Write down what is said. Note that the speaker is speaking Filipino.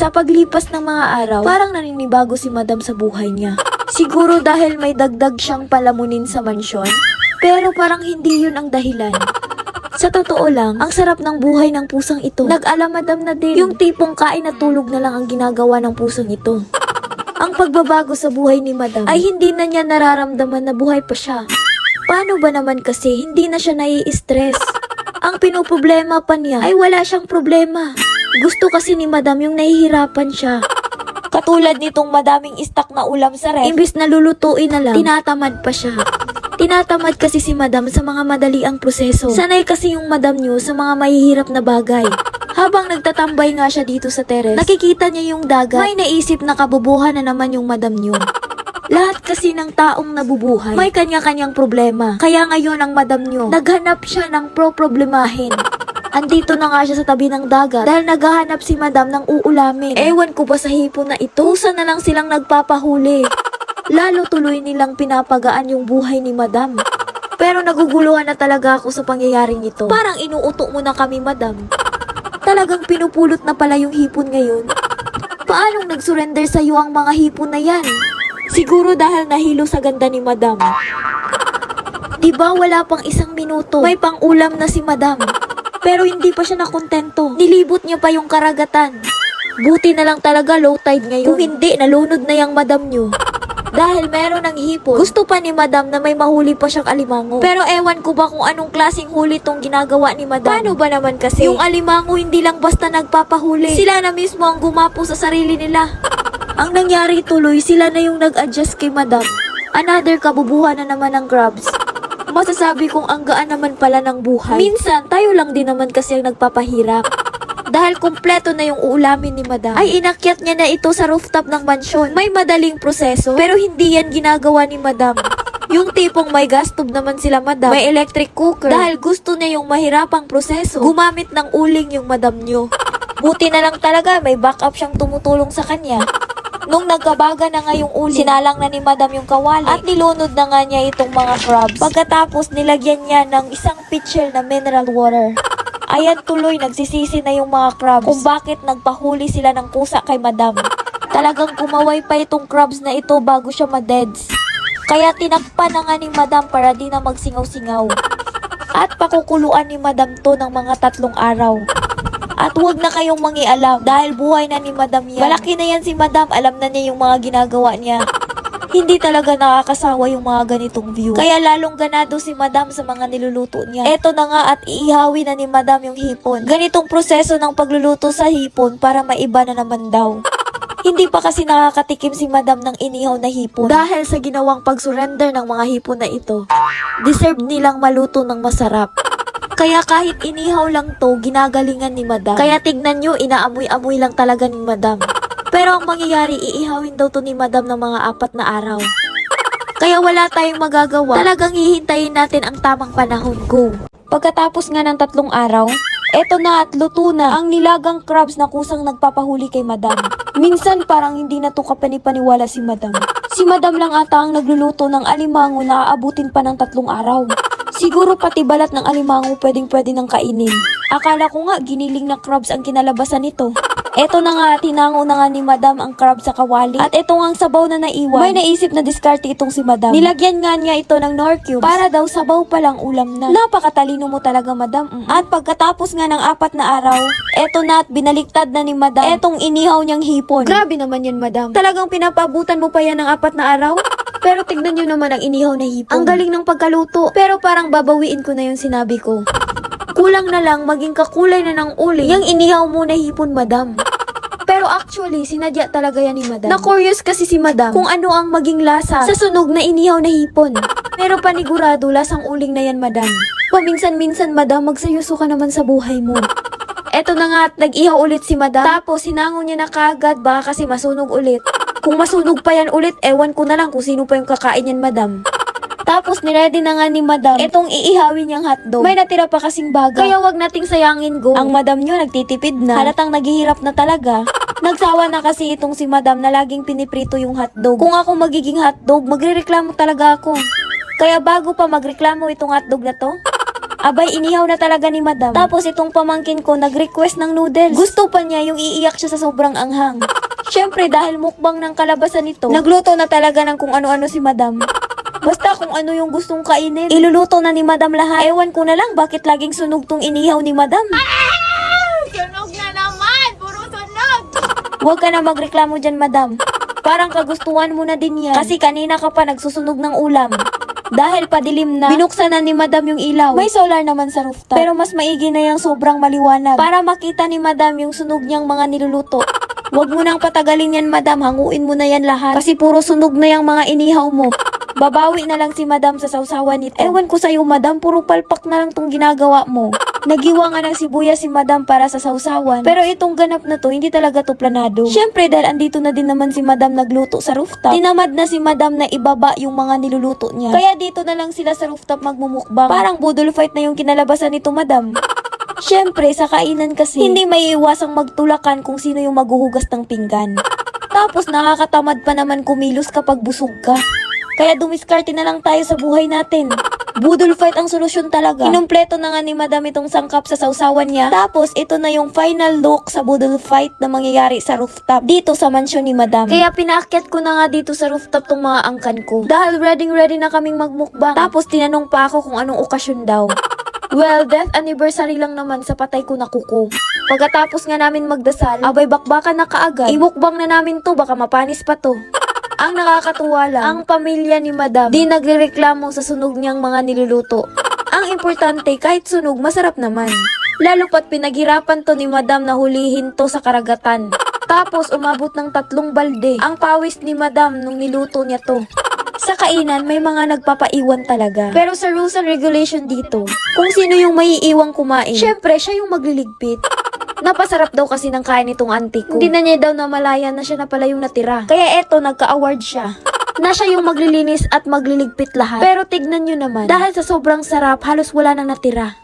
Sa paglipas ng mga araw, parang naninibago si madam sa buhay niya. Siguro dahil may dagdag siyang palamunin sa mansyon, pero parang hindi yun ang dahilan. Sa totoo lang, ang sarap ng buhay ng pusang ito. Nag-alamadam na din. Yung tipong kain at tulog na lang ang ginagawa ng pusang ito. Ang pagbabago sa buhay ni Madam ay hindi na niya nararamdaman na buhay pa siya. Paano ba naman kasi hindi na siya nai-stress? Ang pinoproblema pa niya ay wala siyang problema. Gusto kasi ni Madam yung nahihirapan siya. Katulad nitong madaming istak na ulam sa ref, imbis na lulutuin na lang, tinatamad pa siya. Tinatamad kasi si Madam sa mga madali ang proseso. Sanay kasi yung Madam niyo sa mga mahihirap na bagay. Habang nagtatambay nga siya dito sa teres, nakikita niya yung dagat. May naisip na kabubuhan na naman yung Madam niyo. Lahat kasi ng taong nabubuhay, may kanya-kanyang problema. Kaya ngayon ang Madam niyo, naghanap siya ng pro-problemahin. Andito na nga siya sa tabi ng dagat dahil naghahanap si Madam ng uulamin. Ewan ko ba sa hipon na ito? Kusa na lang silang nagpapahuli. Lalo tuloy nilang pinapagaan yung buhay ni Madam. Pero naguguluhan na talaga ako sa pangyayaring ito. Parang inuuto mo na kami, Madam. Talagang pinupulot na pala yung hipon ngayon. Paanong nag-surrender sa iyo ang mga hipon na yan? Siguro dahil nahilo sa ganda ni Madam. Diba wala pang isang minuto, may pang-ulam na si Madam. Pero hindi pa siya nakontento. Nilibot niya pa yung karagatan. Buti na lang talaga low tide ngayon. Kung hindi, nalunod na yung Madam niyo. Dahil meron ng hipon, gusto pa ni Madam na may mahuli pa siyang alimango. Pero ewan ko ba kung anong klaseng huli tong ginagawa ni Madam. Paano ba naman kasi? Yung alimango hindi lang basta nagpapahuli. Sila na mismo ang gumapo sa sarili nila. Ang nangyari tuloy, sila na yung nag-adjust kay Madam. Another kabubuhan na naman ng crabs. Masasabi kong ang gaan naman pala ng buhay. Minsan, tayo lang din naman kasi ang nagpapahirap. Dahil kumpleto na yung uulamin ni Madam, ay inakyat niya na ito sa rooftop ng mansyon. May madaling proseso, pero hindi yan ginagawa ni Madam. Yung tipong may gas tube naman sila Madam, may electric cooker. Dahil gusto niya yung mahirapang proseso, gumamit ng uling yung Madam nyo. Buti na lang talaga may backup siyang tumutulong sa kanya. Nung nagkabaga na nga yung uli, sinalang na ni Madam yung kawali at nilunod na nga niya itong mga crabs. Pagkatapos nilagyan niya ng isang pitcher na mineral water. Ayan tuloy, nagsisisi na yung mga crabs kung bakit nagpahuli sila ng kusa kay Madam. Talagang kumaway pa itong crabs na ito bago siya madeds. Kaya tinakpan na nga ni Madam para di na magsingaw-singaw. At pakukuluan ni Madam to ng mga tatlong araw. At huwag na kayong mangialam dahil buhay na ni Madam yan. Malaki na yan si Madam, alam na niya yung mga ginagawa niya. Hindi talaga nakakasawa yung mga ganitong view. Kaya lalong ganado si Madam sa mga niluluto niya. Eto na nga at iihawi na ni Madam yung hipon. Ganitong proseso ng pagluluto sa hipon para maiba na naman daw. Hindi pa kasi nakakatikim si Madam ng inihaw na hipon. Dahil sa ginawang pag-surrender ng mga hipon na ito, deserve nilang maluto ng masarap. Kaya kahit inihaw lang to, ginagalingan ni Madam. Kaya tignan nyo, inaamoy-amoy lang talaga ni Madam. Pero ang mangyayari, iihawin daw to ni Madam ng mga apat na araw. Kaya wala tayong magagawa. Talagang hihintayin natin ang tamang panahon. Go! Pagkatapos nga ng tatlong araw, eto na at luto na ang nilagang crabs na kusang nagpapahuli kay Madam. Minsan parang hindi na to kapanipaniwala si Madam. Si Madam lang ata ang nagluluto ng alimango na aabutin pa ng tatlong araw. Siguro pati balat ng alimango pwedeng pwede nang kainin. Akala ko nga giniling na crabs ang kinalabasan nito. Eto na nga, tinango na nga ni Madam ang crab sa kawali. At eto nga ang sabaw na naiwan. May naisip na diskarte itong si Madam. Nilagyan nga niya ito ng nor cubes para daw sabaw pa lang ulam na. Napakatalino mo talaga, Madam. Mm. At pagkatapos nga ng apat na araw, eto na at binaliktad na ni Madam etong inihaw niyang hipon. Grabe naman yan, Madam. Talagang pinapabutan mo pa yan ng apat na araw? Pero tignan nyo naman ang inihaw na hipon. Ang galing ng pagkaluto. Pero parang babawiin ko na yung sinabi ko. Kulang na lang maging kakulay na ng uli yung inihaw mo na hipon, madam. Pero actually, sinadya talaga yan ni madam. Na-curious kasi si madam kung ano ang maging lasa sa sunog na inihaw na hipon. Pero panigurado, lasang uling na yan, madam. Paminsan-minsan, madam, magsayuso ka naman sa buhay mo. Eto na nga at nag-ihaw ulit si madam. Tapos sinangon niya na kagad baka kasi masunog ulit. Kung masunog pa yan ulit, ewan ko na lang kung sino pa yung kakain yan, madam. Tapos niready na nga ni madam itong iihawin niyang hotdog. May natira pa kasing baga. Kaya wag nating sayangin go. Ang madam niyo nagtitipid na. Halatang naghihirap na talaga. Nagsawa na kasi itong si madam na laging piniprito yung hotdog. Kung ako magiging hotdog, magrereklamo talaga ako. Kaya bago pa magreklamo itong hotdog na to, Abay, inihaw na talaga ni madam. Tapos itong pamangkin ko nag-request ng noodles. Gusto pa niya yung iiyak siya sa sobrang anghang. Siyempre, dahil mukbang ng kalabasan nito, nagluto na talaga ng kung ano-ano si madam. Basta kung ano yung gustong kainin, iluluto na ni madam lahat. Ewan ko na lang bakit laging sunog tong inihaw ni madam. Sunog na naman! Puro sunog! Huwag ka na magreklamo dyan, madam. Parang kagustuhan mo na din yan. Kasi kanina ka pa nagsusunog ng ulam. Dahil padilim na, binuksan na ni madam yung ilaw. May solar naman sa rooftop. Pero mas maigi na yung sobrang maliwanag. Para makita ni madam yung sunog niyang mga niluluto. Huwag mo nang patagalin yan, madam. Hanguin mo na yan lahat. Kasi puro sunog na yung mga inihaw mo. Babawi na lang si madam sa sausawan nito. Ewan ko sa'yo, madam. Puro palpak na lang tong ginagawa mo. Nagiwa nga ng sibuyas si madam para sa sausawan. Pero itong ganap na to, hindi talaga to planado. Siyempre, dahil andito na din naman si madam nagluto sa rooftop. Tinamad na si madam na ibaba yung mga niluluto niya. Kaya dito na lang sila sa rooftop magmumukbang. Parang budol fight na yung kinalabasan nito, madam. Siyempre, sa kainan kasi, hindi may iwasang magtulakan kung sino yung maghuhugas ng pinggan. Tapos nakakatamad pa naman kumilos kapag busog ka. Kaya dumiskarte na lang tayo sa buhay natin. Budol fight ang solusyon talaga. Kinumpleto na nga ni madam itong sangkap sa sausawan niya. Tapos ito na yung final look sa budol fight na mangyayari sa rooftop dito sa mansyon ni madam. Kaya pinaakyat ko na nga dito sa rooftop tong mga angkan ko. Dahil ready ready na kaming magmukbang. Tapos tinanong pa ako kung anong okasyon daw. Well, death anniversary lang naman sa patay ko na kuko. Pagkatapos nga namin magdasal, abay bakbakan na kaagad. Imukbang na namin to, baka mapanis pa to. Ang nakakatuwa lang, ang pamilya ni Madam di nagrereklamo sa sunog niyang mga niluluto. Ang importante, kahit sunog, masarap naman. Lalo pat pinaghirapan to ni Madam na hulihin to sa karagatan. Tapos umabot ng tatlong balde ang pawis ni Madam nung niluto niya to. Sa kainan, may mga nagpapaiwan talaga. Pero sa rules and regulation dito, kung sino yung may iiwang kumain, syempre, siya yung magliligpit. Napasarap daw kasi ng kain nitong auntie ko. Hindi na niya daw namalayan na siya na pala yung natira. Kaya eto, nagka-award siya. Na siya yung maglilinis at magliligpit lahat. Pero tignan nyo naman, dahil sa sobrang sarap, halos wala nang natira.